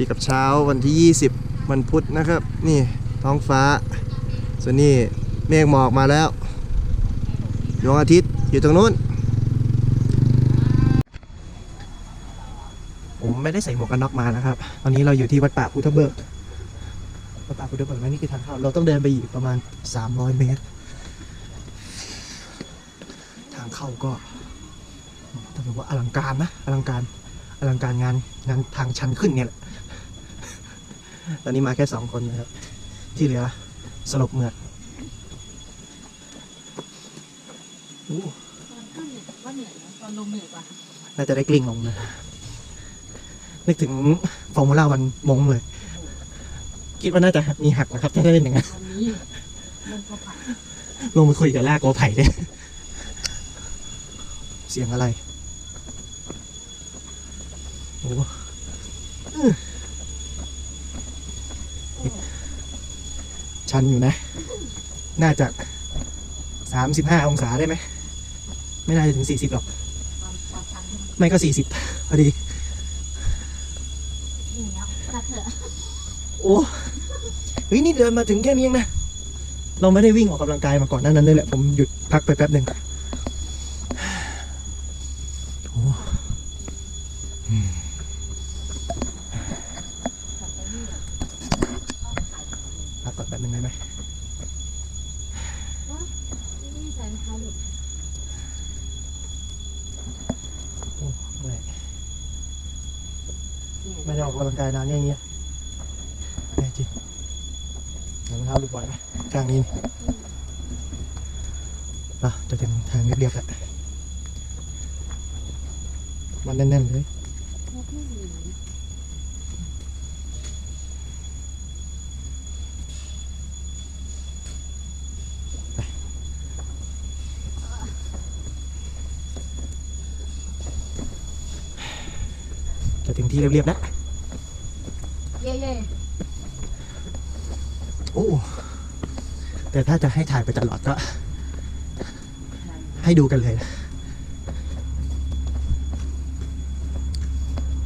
ดีกับเช้าวันที่ 20 วันพุธนะครับ นี่ท้องฟ้า ส่วนนี้เมฆหมอกมาแล้วดวงอาทิตย์อยู่ตรงนู้น ผมไม่ได้ใส่หมวกกันน็อกมานะครับ ตอนนี้เราอยู่ที่วัดป่าพุทธเบิกวัดป่าพุทธเบิกนี่คือทางเข้าเราต้องเดินไปอีกประมาณ 300 เมตร ทางเข้าก็ต้องบอกว่าอลังการนะอลังการอลังการงานงานทางชันขึ้นเนี่ยแหละ ตอนนี้มาแค่สองคนนะครับ ที่เหลือสลบเหมือดอู้ตอนขึ้นเนี่ยว่าเหนื่อยนะตอนลงเหนื่อยกว่าน่าจะได้กลิ้งลงนะ นึกถึงฟอร์มูล่าวันมงเลย คิดว่าน่าจะมีหักนะครับถ้าได้เล่นอย่างนั้น ตอนนี้ลงกระผ่านลงไปคุยกับลากโกไผ่เลยเสียงอะไร โอ้อื้อ ชันอยู่นะ น่าจะสามสิบห้าองศาได้ไหม ไม่น่าจะถึงสี่สิบหรอกความความชันใช่ไหมไม่ก็สี่สิบพอดีนี่แล้วกระเถอะโอ้เฮ้ยนี่เดินมาถึงแค่นี้เองนะ เราไม่ได้วิ่งออกกำลังกายมาก่อนหนานั้นเลยแหละ ผมหยุดพักไปแป๊บหนึ่งโอ้อืม กลับไปนี่แหละ พักก่อนแป๊บหนึ่งได้ไหม นี่ไม่ใส่รองเท้าหลุด โอ้เมื่อย เนี่ย ไม่ได้ออก กำลังกายนานอย่างเงี้ยแน่จริงรองเท้ แต่ถ้าจะให้ถ่ายไปตลอดก็ ให้ดูกันเลยนะ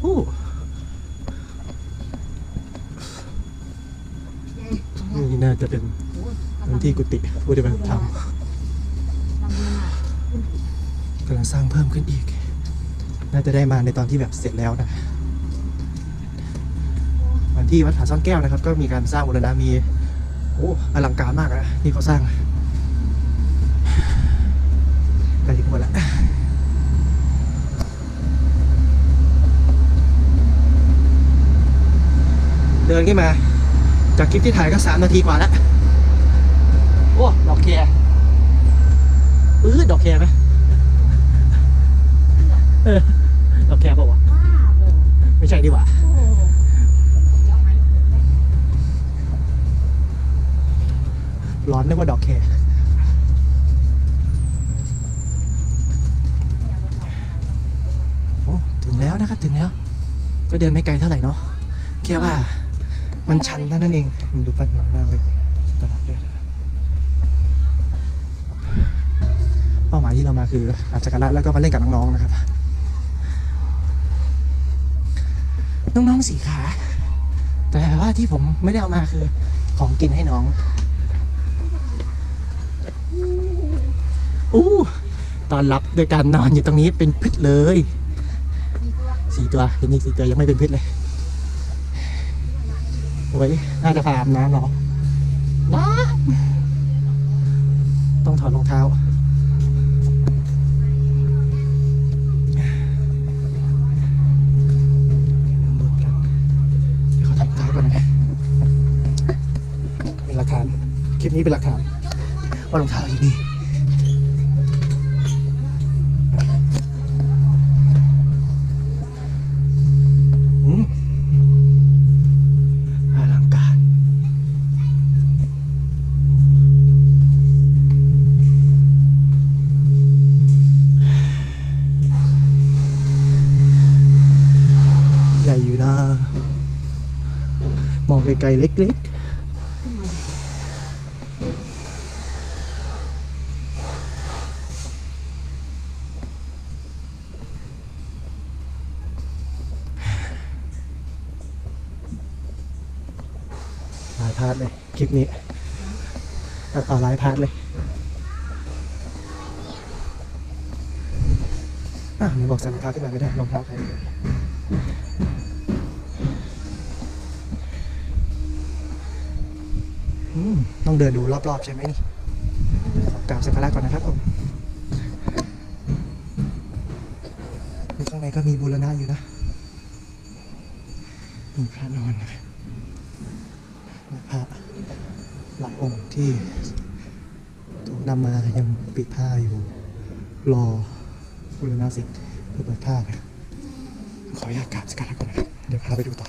โอ้นี่น่าจะเป็นโอ้ยพื้นที่กุฏิปฏิบัติธรรมลำบากกำลังสร้างเพิ่มขึ้นอีก น่าจะได้มาในตอนที่แบบเสร็จแล้วนะวันที่วัดผาซ่อนแก้วนะครับ ก็มีการสร้างบูรณะมี โอ้อลังการมากนะที่เขาสร้างใกล้ถึงหมดแล้วเดินขึ้นมา จากคลิปที่ถ่ายก็สามนาทีกว่าแล้ว โอ้ ดอกแคร์เออดอกแคร์ไหมเออดอกแคร์เปล่าวะว้าโบไม่ใช่ดีกว่า ร้อนนึกว่าดอกแคโอ้ถึงแล้วนะครับถึงแล้ว ก็เดินไม่ไกลเท่าไหร่เนาะแค่ว่ามันชันเท่านั้นเองดูปั้นหลังหน้าเลยตลอดเลยเป้าหมายที่เรามาคืออาจจะกระแล้วก็มาเล่นกับน้องๆนะครับ น้องๆสีขาแต่ว่าที่ผมไม่ได้เอามาคือของกินให้น้อง อู้ตอนรับโดยการนอนอยู่ตรงนี้เป็นพิษเลยสี่ตัวเห็นอีกสี่ตัวยังไม่เป็นพิษเลยโอ้ยน่าจะพาอาบน้ำเหรอน้ำต้องถอดรองเท้าเขาทำยก่อนนะเป็นหลักฐาน คลิปนี้เป็นหลักฐานว่ารองเท้าอยู่นี่ ไกลเล็กๆ หลายพาร์ทเลยคลิปนี้ตัดต่อหลายพาร์ทเลยอะมีบอกสั่งรองเท้าขึ้นมาไม่ได้รองเท้าใคร ต้องเดินดูรอบๆใช่ไหมนี่กราบสักการะก่อนนะครับผมข้างในก็มีบูรณะอยู่นะมีพระนอนนะครับพระหลายองค์ที่ถูกนำมายังปิดผ้าอยู่ รอบูรณะเสร็จเพื่อเปิดผ้านะขออนุญาตกราบสักการะก่อนนะครับเดี๋ยวพาไปดูต่อ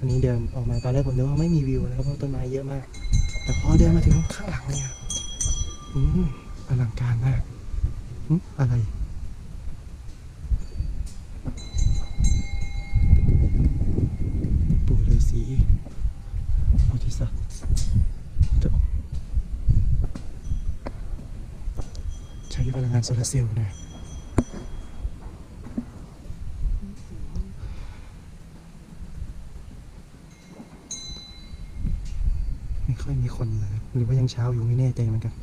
วันนี้เดินออกมาตอนแรกผมนึกว่าไม่มีวิวนะครับเพราะต้นไม้เยอะมาก แต่พอเดินมาถึงข้างหลังเนี่ยอืมอลังการมากอืมอะไรปู่ฤาษีโพธิสัตว์ใช้พลังงานโซลาร์เซลล์นะไม่ ค่อยมีคนนะครับหรือว่ายังเช้าอยู่ไม่แน่ใจเหมือนกัน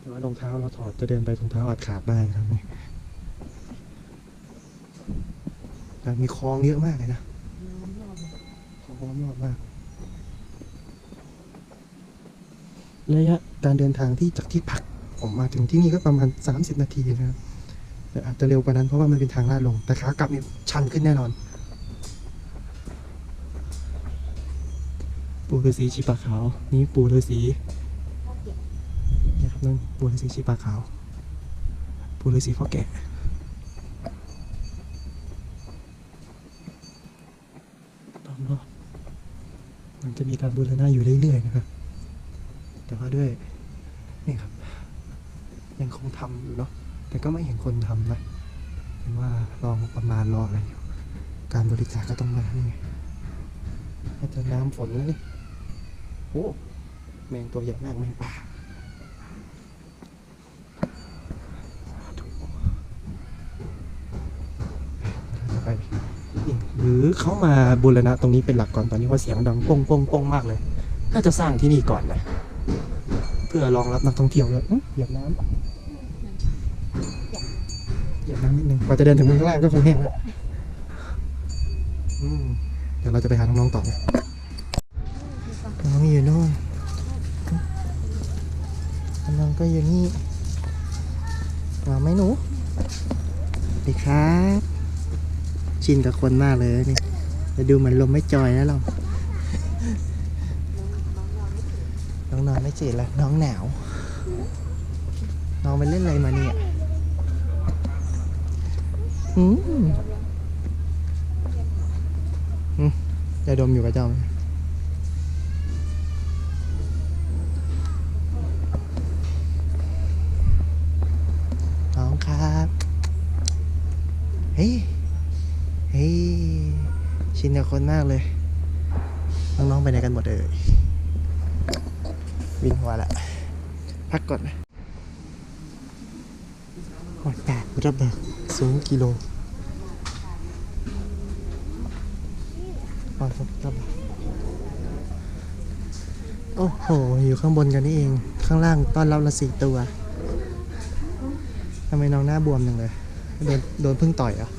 แต่ว่ารองเท้าเราถอดจะเดินไปรองเท้าอาจขาดได้ครับนี่แต่มีคลองเยอะมากเลยนะคลองล้อมรอบมากระยะการเดินทางที่จากที่พักผมมาถึงที่นี่ก็ประมาณ 30 นาทีนะครับแต่อาจจะเร็วกว่านั้นเพราะว่ามันเป็นทางลาดลงแต่ขากลับนี่ชันขึ้นแน่นอน ปู่ฤาษีชีปะขาว นี่ปู่ฤาษีนะครับนั่นปู่ฤาษีชีปะขาว ปู่ฤาษีพ่อแก่ตอมรอบมันจะมีการบูรณะอยู่เรื่อยๆนะครับ แต่ว่าด้วยนี่ครับ ยังคงทำอยู่เนาะแต่ก็ไม่เห็นคนทำนะเห็นว่าลองประมาณรออะไรอยู่ การบริจาคก็ต้องมานี่ไงอาจจะน้ำฝนแล้วนี่ โอ้แมงตัวใหญ่มากแมงป่าไปหรือเขามาบูรณะตรงนี้เป็นหลักก่อนตอนนี้เพราะเสียงดังป้งป้งป้งมากเลย น่าจะสร้างที่นี่ก่อนนะเพื่อรองรับนักท่องเที่ยวด้วยเหยียบน้ำเหยียบน้ำนิดนึงกว่าจะเดินถึงข้างล่างก็คงแห้งแล้วเดี๋ยวเราจะไปหาน้องๆต่อ องอยู่โน่นน้องก็อยู่นี่มาไหมหนูดีครับ ชินกับคนมากเลยนี่จะดูเหมือนลมไม่จอยแล้วเราน้องนอนไม่จืดแล้ว น้องหนาว น้องไปเล่นอะไรมาเนี่ยอืมอืมยาดมอยู่กับเจ้าไหมน้องครับ เฮ้ย เฮ้ย ชินกับ คนมากเลย น้องๆไปไหนกันหมดเอ่ยวินหัวละพักก่อนนะหอดแปดระเบิดสูงกิโลหอดระเบิดโอ้โห อยู่ข้างบนกันนี่เอง ข้างล่างต้อนรับละสี่ตัวทำไมน้องหน้าบวมจังเลย โดนโดนพึ่งต่อยเหรอะ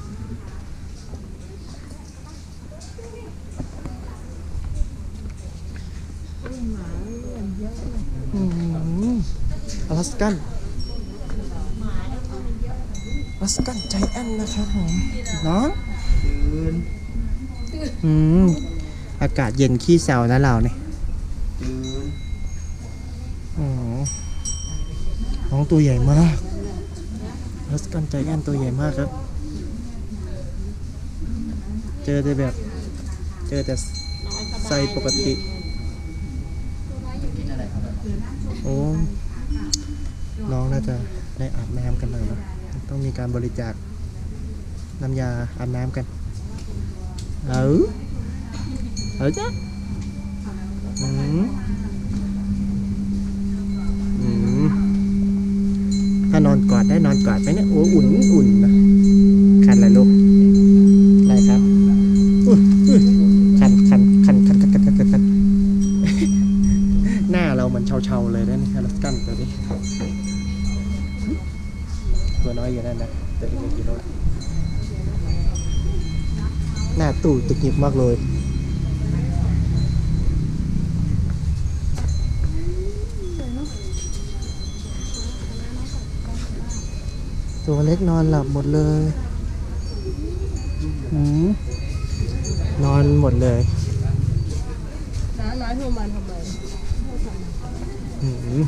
มอ ลาสกันอลาสกันใจแอนนะครับผมเนาะอืมอากาศเย็นขี้แซวนะเราเนี่ยอ๋อน้องตัวใหญ่มากอลาสกันใจแอนตัวใหญ่มากครับ เจอแต่แบบ เจอแต่ไซส์ปกติ โอ้ น่าจะได้อาบน้ำกันหน่อยนะต้องมีการบริจาคน้ำยาอาบน้ำกัน เออเออจ้ะอืมอืมถ้านอนกอดได้นอนกอดไหมเนี่ยโอ้อุ่นอุ่นนะคันละลูกได้ครับอุ้ยอุ้ยคันคันคันคันคันคันคันหน้าเรามันเฉาเฉาเลยได้ไหมครสบกันตัวนี้ หน้าตู้ตะกิบมากเลยตัวเล็กนอนหลับหมดเลยอืมนอนหมดเลยน้าน้าโทรมาทำไมอืม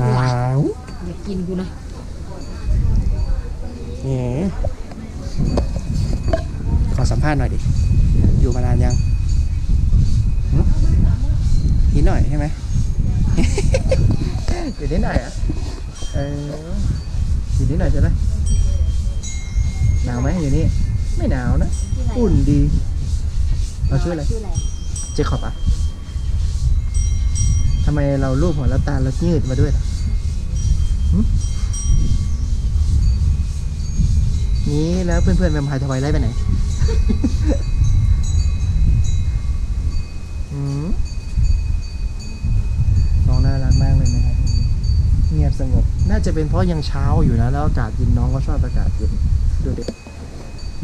อ้าวอยากกินกูนะแหมข อสัมภาษณ์หน่อยดิ อยู่มานานยังหึนิดหน่อยใช่ไหมอยู่นิดหน่อยอะเอออยู่นิดหน่อยใช่ไหมหนาวไหมอยู่นี่ ไม่หนาวนะ อุ่นดี เราชื่ออะไรชื่ออะไรเจคอบอะทำไมเรารูปหัวแล้วตาเรายืดมาด้วยล่ะหึนี่แล้วเพื่อนๆแวมไพร์ทวายไล่ไปไหนหืม น้องน่ารักมากเลยนะครับเงียบสงบ น่าจะเป็นเพราะยังเช้าอยู่นะ แล้วอากาศเย็นน้องก็ชอบอากาศเย็นดูดิ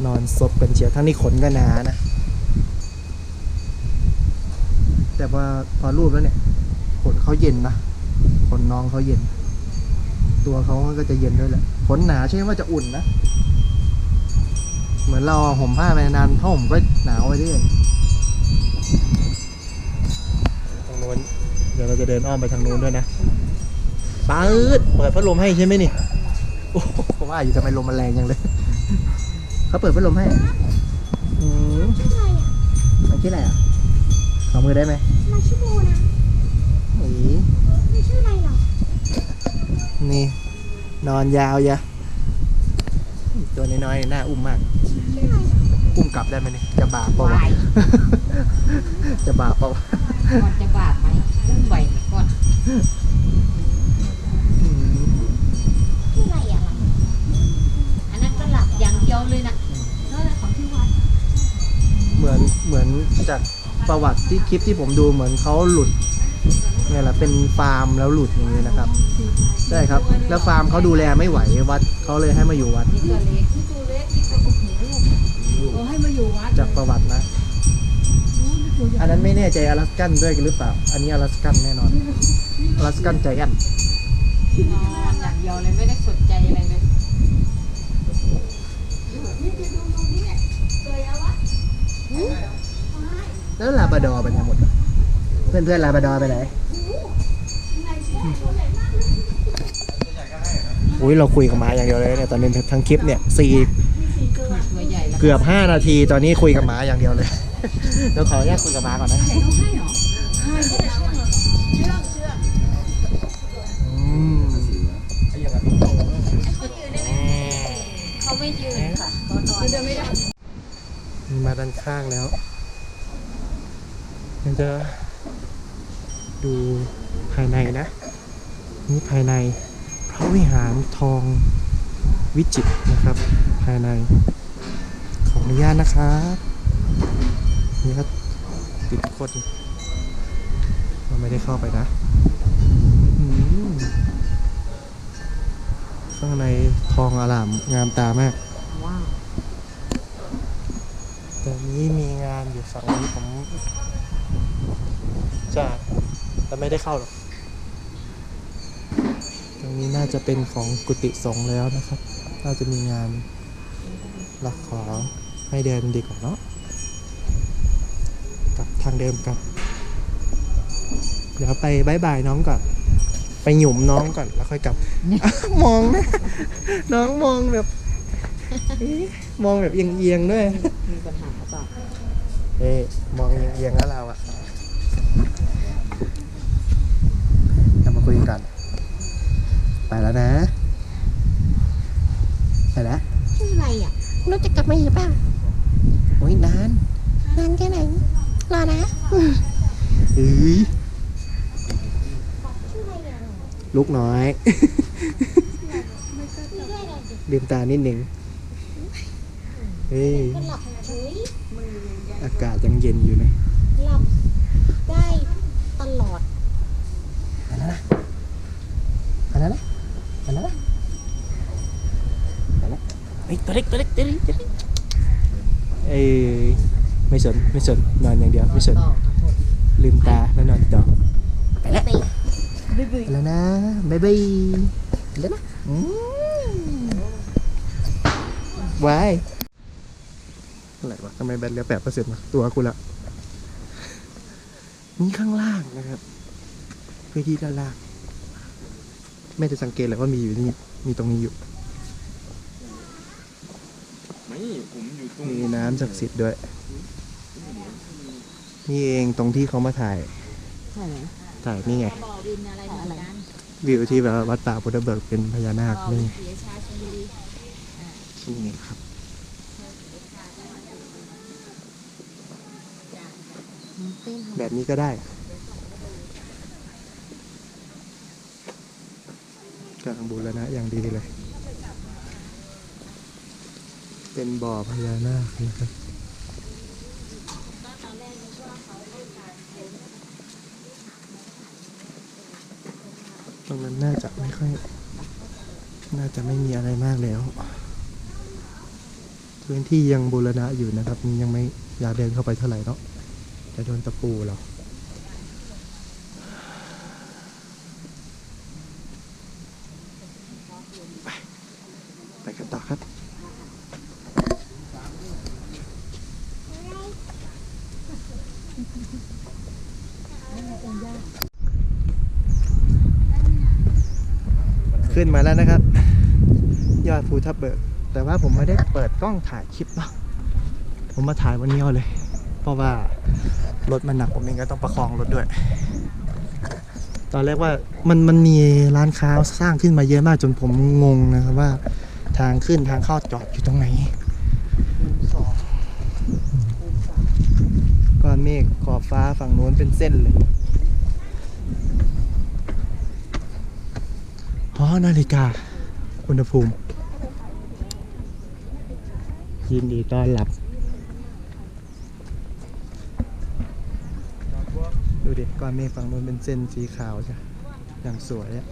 นอนซบกันเชียวทั้งนี้ขนก็หนานะ แต่ว่าพอรูปแล้วเนี่ย ขนเขาเย็นนะ ขนน้องเขาเย็น ตัวเขาก็จะเย็นด้วยแหละ ขนหนาใช่ไหมว่าจะอุ่นนะ เหมือนเราห่มผ้าไปนานผ้าห่มก็หนาวไปเรื่อยตรงนู้นเดี๋ยวเราจะเดินอ้อมไปทางนู้นด้วยนะปืดเปิดพัดลมให้ใช่ไหมนี่โอ้โหผมว่าอยู่ทำไมลมมันแรงจังเลยเขาเปิดพัดลมให้อืมมันชื่ออะไรอะขอมือได้ไหมมาชื่อโบนะหนีไม่ชื่ออะไรหรอนี่ นอนยาวยะตัวน้อยๆหน้าอุ้มมากชื่ ออะไรหรออุ้มกลับได้ไหมเนี่ยจะบาปเปล่าวะวายจะบาปเปล่าวะก่อนจะบาดไหมอุ้มไหวไหมก่อนอืมชื่ออะไรอะอันนั้นก็หลับอย่างเดียวเลยนะนั่นแหละของที่วัดเหมือนเหมือนจากประวัติที่คลิปที่ผมดูเหมือนเขาหลุดเนี่ยแหละเป็นฟาร์มแล้วหลุดอย่างนี้นะครับใช่ครับ แล้วฟาร์มเขาดูแลไม่ไหววัดเขาเลยให้มาอยู่วัด นี่ตัวเล็กนี่ตัวเล็กนี่ตัวโอ้โหโอ้ให้มาอยู่วัด จากประวัตินะ อันนั้นไม่แน่ใจอลาสกันด้วยหรือเปล่า อันนี้อลาสกันแน่นอนอลาสกันใจแอนนอนอย่างเดียวเลยไม่ได้สนใจอะไรเลยแล้วลาบราดอร์ไปไหนหมดวะเพื่อนเพื่อนๆลาบราดอร์ไปไหนอุ้ยเราคุยกับหมาอย่างเดียวเลยเนี่ยตอนนี้ทั้งคลิปเนี่ยสี่ตัวใหญ่แล้ว เกือบห้านาที ตอนนี้คุยกับหมาอย่างเดียวเลย เดี๋ยวขออนุญาตคุยกับหมาก่อนนะอืมเขาไม่ยืนค่ะเขานอนเดินไม่ได้มาด้านข้างแล้วยังจะดูภายในนะ นี่ภายในพระวิหารทองวิจิตรนะครับ ภายในขออ นุญาตนะครับนี่ก็ติดคนเราไม่ได้เข้าไปนะอืมข้างในทองอลามงามตามากว้าวแต่นี้มีงานอยู่ฝั่งนี้ผมจะแต่ไม่ได้เข้าหรอกตรงนี้น่าจะเป็นของกุฏิสงฆ์แล้วนะครับ น่าจะมีงานเราขอ ให้เดินดีกว่าเนาะกลับทางเดิมกลับเดี๋ยวไปบายบายน้องก่อน ไปหยุมน้องก่อนแล้วค่อยกลับ มองนะน้องมองแบบเอ๊ะมองแบบเอียงๆด้วย มีปัญหาเปล่าเอ๊ะมองเอียงๆแล้วเราอะเรามาคุยกันก่อนไปแล้วนะ ไปแล้ว ชื่ออะไรอะเราจะกลับมาอีกเปล่า โอ้ยนานนานแค่ไหน รอนะเอ้ยชื่ออะไรอะลุกน้อยมีด้วยอะไรดิลืมตานิดหนึ่งเฮ้ยก็หลับเฉยอากาศยังเย็นอยู่นะหลับได้ตลอดอันนั้นนะอันนั้นนะอันนั้นนะอันนั้นนะเฮ้ยตัวเล็กตัวเล็กตัวเล็กตัวเล็ก เอ้ยไม่สนไม่สนนอนอย่างเดียวไม่สนต่อครับผมลืมตาแล้วนอนต่อไปแล้วไปบ๊ายบายไปแล้วนะบ๊ายบายไปแล้วนะอืมวายอะไรวะทำไมแบตเหลือแปดเปอร์เซ็นต์ะตัวกูละนี่ข้างล่างนะครับพื้นที่ด้านล่าง ไม่ได้สังเกตเลยว่ามีอยู่นี่ มีตรงนี้อยู่ ไม่ผ มีน้ำศักดิ์สิทธิ์ด้วย นี่เองตรงที่เขามาถ่ายใช่ไหมถ่ายนี่ไง บ่อวินอะไรเหมือนกันวิวที่แบบว่าวัดป่าพุทธเบิกเป็นพญานาคบ่อวินี่นศรีราชาชลบุรีที่นี่ครับเต้นแบบนี้ก็ได้ กำลังบูรณะอย่างดีเลย เป็นบ่อพญานาคนะครับตรงนั้นน่าจะไม่ค่อย น่าจะไม่มีอะไรมากแล้ว พื้นที่ยังบูรณะอยู่นะครับ ยังไม่อยากเดินเข้าไปเท่าไหร่เนาะจะโดนตะปูเราไปไปกันต่อครับ ขึ้นมาแล้วนะครับ ยอดภูทับเบิก แต่ว่าผมไม่ได้เปิดกล้องถ่ายคลิปเนาะผมมาถ่ายวันนี้เอาเลย เพราะว่ารถมันหนักผมเองก็ต้องประคองรถด้วย ตอนแรกว่ามันมันมีร้านค้าสร้างขึ้นมาเยอะมากจนผมงงนะครับว่าทางขึ้นทางเข้าจอดอยู่ตรงไหนก้อนเมฆขอบฟ้าฝั่งโน้นเป็นเส้นเลยอ๋อ นาฬิกา อุณหภูมิ ยินดีต้อนรับ ดูดิก้อนเมฆฝั่งนู้นเป็นเส้นสีขาวใช่อย่างสวยอะ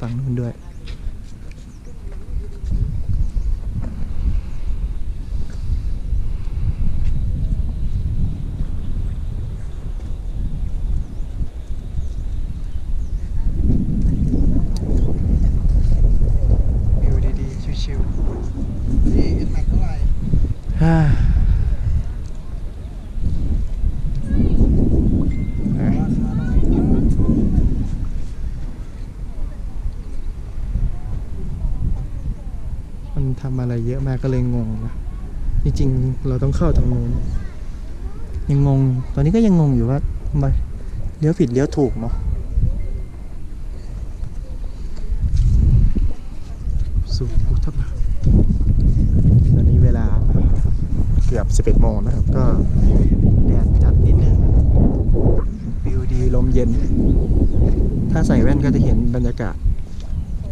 ฝั่งนู้นด้วย วิวดีๆ ชิวๆ นี่เอ็นแม็กเท่าไหร่ ฮ่ามันทำอะไรเยอะมา กก็เลยงงนะจริงๆ เราต้องเข้าทางนู้นยังงง ตอนนี้ก็ยังงงอยู่ว่าทำไมเลี้ยวผิดเลี้ยวถูกเนาะสู่ภูทับเบิกตอนนี้เวลาเกือบ 11 โมงนะครับ ก็แดดจัดนิดนึงวิวดีลมเย็น ถ้าใส่แว่นก็จะเห็นบรรยากาศ อ่าท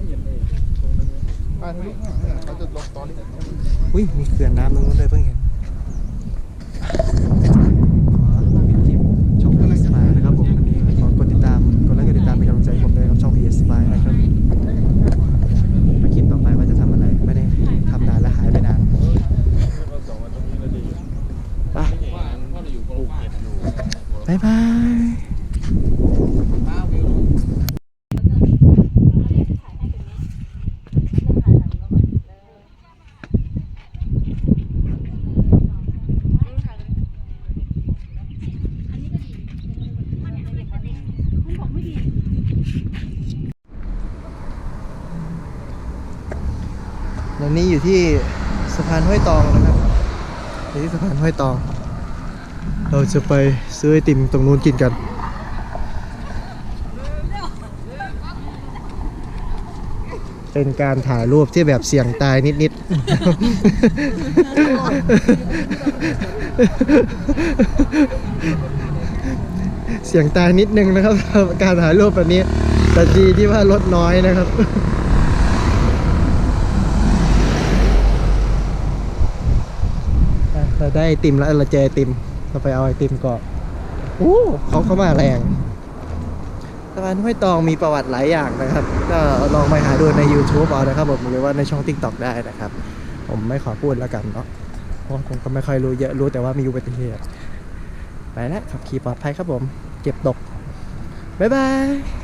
ะลุข้างหลัง เขาจะลงตอนนี้อุ้ยมีเขื่อนน้ำตรงนู้นเลยเพิ่งเห็น ขอปิดคลิปช่อง PS Smile นะครับผมวันนี้ขอกดติดตาม กดไลค์กดติดตามเป็นกำลังใจให้ผมด้วยครับช่อง PS Smile นะครับมาคลิปต่อไปว่าจะทำอะไร ไม่ได้ทำนานและหายไปนาน สองวันตรงนี้เราดี ไป ว่าพ่อเราอยู่ปลูกเห็ดอยู่ บ๊ายบาย ป้าวิว ตอ นนี้อยู่ที่สะพานห้วยตองนะครับอยู่ที่สะพานห้วยตอง เราจะไปซื้อไอติมตรงนู้นกินกันเป็นการถ่ายรูปที่แบบเสี่ยงตายนิดๆ เสี่ยงตายนิดนึงนะครับ การถ่ายรูปแบบนี้แต่ดีที่ว่ารถน้อยนะครับ อะ เราได้ไอติมแล้วเราเจอไอติม เราไปเอาไอติมก่อนโอ้เขาเข้ามาแรงสะพานห้วยตองมีประวัติหลายอย่างนะครับ ก็ลองไปหาดูใน YouTube เอานะครับผมหรือว่าในช่อง TikTok ได้นะครับ ผมไม่ขอพูดแล้วกันเนาะเพราะผมก็ไม่ค่อยรู้เยอะรู้แต่ว่ามีอุบัติเหตุไปแล้วขับขี่ปลอดภัยครับผม เก็บตก บ๊ายบาย